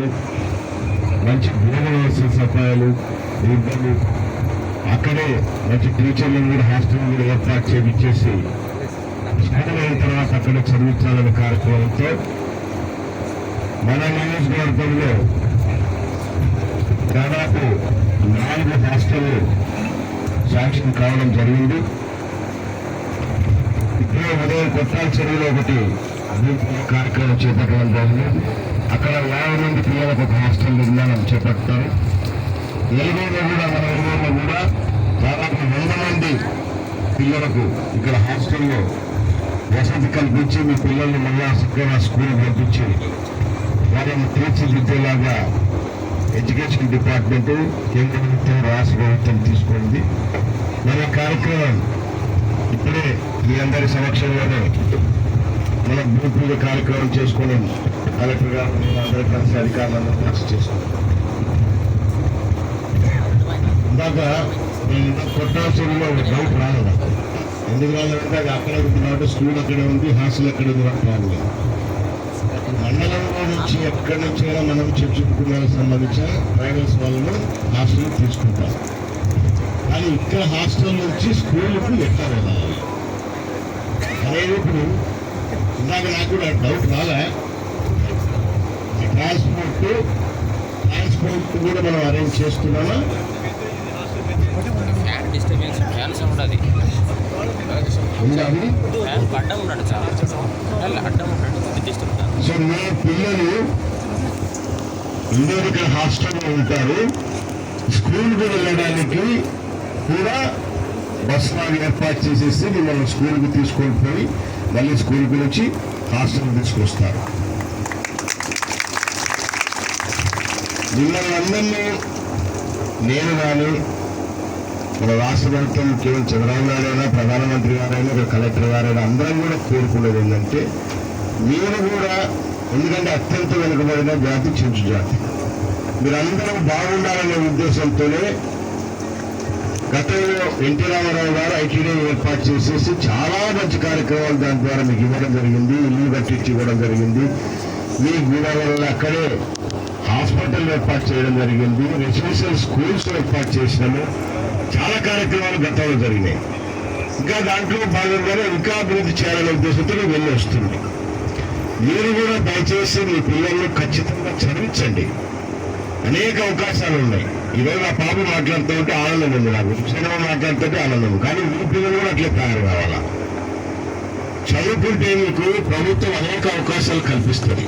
సదుపాయాలు మంచి భోజన సదుపాయాలు ఇబ్బంది. అక్కడే మంచి టీచర్లను కూడా హాస్టల్ కూడా ఏర్పాటు చేయించేసి స్కూల్ అయిన తర్వాత అక్కడ చదివించాలనే కార్యక్రమంతో మన నియోజకవర్గంలో దాదాపు నాలుగు హాస్టల్ శాంక్షన్ కావడం జరిగింది. ఇప్పుడే ఉదయం కొత్త చెరువులో ఒకటి కార్యక్రమం చేపట్టడం జరిగింది. అక్కడ యాభై మంది పిల్లలకు ఒక హాస్టల్ నిర్మాణం చేపట్టారు. ఎలుగులో కూడా మన ఎలుగులో కూడా దాదాపు వంద మంది పిల్లలకు ఇక్కడ హాస్టల్లో వసతి కల్పించి మీ పిల్లల్ని మళ్ళా శుక్రవారం స్కూల్ పంపించి వారిని తీర్చిదిద్దేలాగా ఎడ్యుకేషన్ డిపార్ట్మెంట్ కేంద్ర ప్రభుత్వం రాష్ట్ర ప్రభుత్వం తీసుకుంది. మరి కార్యక్రమం ఇప్పుడే మీ అందరి సమక్షంలోనే మనం భూపూజ కార్యక్రమం చేసుకుని కలెక్టర్ గారు అందరూ కలిసి అధికారులందరూ కలిసి చేసుకున్నాం ఇందాక నేను ఒక డౌట్ రాలేదు? ఎందుకు రాలేదంటే అది అక్కడ ఉంది కాబట్టి స్కూల్ అక్కడే ఉంది హాస్టల్ అక్కడే ఉంది కాదు మండలంలో నుంచి ఎక్కడి నుంచైనా మనం చర్చించుకునేందుకు సంబంధించిన ట్రైబల్స్ వాళ్ళను హాస్టల్ తీసుకుంటాం. కానీ ఇక్కడ హాస్టల్ నుంచి స్కూల్కు ఎక్కడ వెళ్ళాలి? అనేది ఇప్పుడు ఇందాక నాకు కూడా డౌట్ రాలే. ట్రాన్స్పోర్ట్ ట్రాన్స్పోర్ట్ కూడా మనం అరేంజ్ చేస్తున్నామా ఫ్యాన్ డిస్టర్బెన్స్ ఫ్యాన్ సౌండ్ అది. అడ్డం ఉన్నాడు చాలా. అడ్డం ఉన్నాడు. డిస్టర్బ్ సో మీ పిల్లలు అందరూ ఇక్కడ హాస్టల్లో ఉంటారు. స్కూల్కి వెళ్ళడానికి కూడా బస్ లాగా ఏర్పాటు చేసేసి మిమ్మల్ని స్కూల్కి తీసుకొని పోయి మళ్ళీ స్కూల్కి వచ్చి హాస్టల్కి తీసుకొస్తారు. మిమ్మల్ని అందరినీ నేను కానీ మన రాష్ట్ర ప్రభుత్వం ముఖ్యమంత్రి చంద్రబాబు నాయుడు అయినా ప్రధానమంత్రి గారైనా ఒక కలెక్టర్ గారైనా అందరం కూడా కోరుకునేది ఏంటంటే మీరు కూడా ఎందుకంటే అత్యంత వెనుకబడిన జాతి చెంచు జాతి. మీరందరూ బాగుండాలనే ఉద్దేశంతోనే గతంలో ఎన్టీ రామారావు గారు ఐటీడీ ఏర్పాటు చేసేసి చాలా మంచి కార్యక్రమాలు దాని ద్వారా మీకు ఇవ్వడం జరిగింది ఇల్లు కట్టించి ఇవ్వడం జరిగింది. మీ గూడవల్ల అక్కడే హాస్పిటల్ ఏర్పాటు చేయడం జరిగింది రెసిడెన్షియల్ స్కూల్స్ ఏర్పాటు చేసినాము. చాలా కార్యక్రమాలు గతంలో జరిగినాయి. ఇంకా దాంట్లో భాగంగానే ఇంకా అభివృద్ధి చేయాలనే ఉద్దేశంతో వెళ్ళి వస్తుంది మీరు కూడా దయచేసి మీ పిల్లల్ని ఖచ్చితంగా చదివించండి. అనేక అవకాశాలు ఉన్నాయి. ఈరోజు ఆ పాప మాట్లాడుతూ ఉంటే ఆనందం ఉంది నాకు. సినిమా మాట్లాడుతుంటే ఆనందం కానీ మీ పిల్లలు కూడా అట్లే తయారు కావాలా? చదువుకుంటే మీకు ప్రభుత్వం అనేక అవకాశాలు కల్పిస్తుంది.